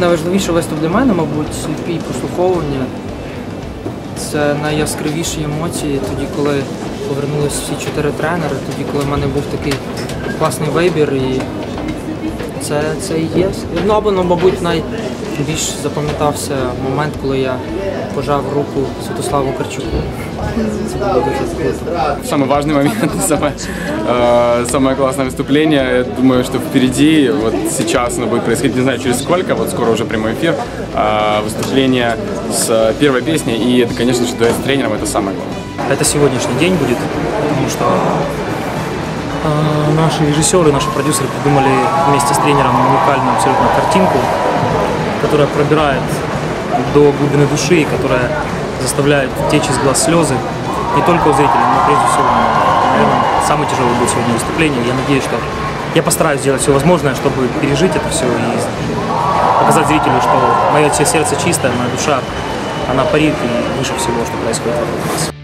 найважливіший виступ для мене, мабуть, сліпі прослуховування. Це найяскравіші емоції тоді, коли повернулись всі чотири тренери, тоді, коли в мене був такий класний вибір. І це, це і є. Ну або, ну, мабуть, найбільш запам'ятався момент, коли я пожав руку Святославу Карчуку. Це було дуже круто. Самый важный момент, самое, э, самое классное выступление. Я думаю, что впереди, вот сейчас оно будет происходить, не знаю через сколько, вот скоро уже прямой эфир, э, выступление с первой песни, и это, конечно же, дуэт с тренером, это самое главное. Это сегодняшний день будет, потому что э, наши режиссеры, наши продюсеры придумали вместе с тренером уникальную абсолютно картинку, которая пробирает до глубины души, и которая заставляет течь из глаз слезы не только у зрителей, но прежде всего, наверное, самое тяжелое будет сегодня выступление. Я надеюсь, что я постараюсь сделать все возможное, чтобы пережить это все и показать зрителю, что мое сердце чистое, моя душа, она парит и выше всего, что происходит вокруг нас.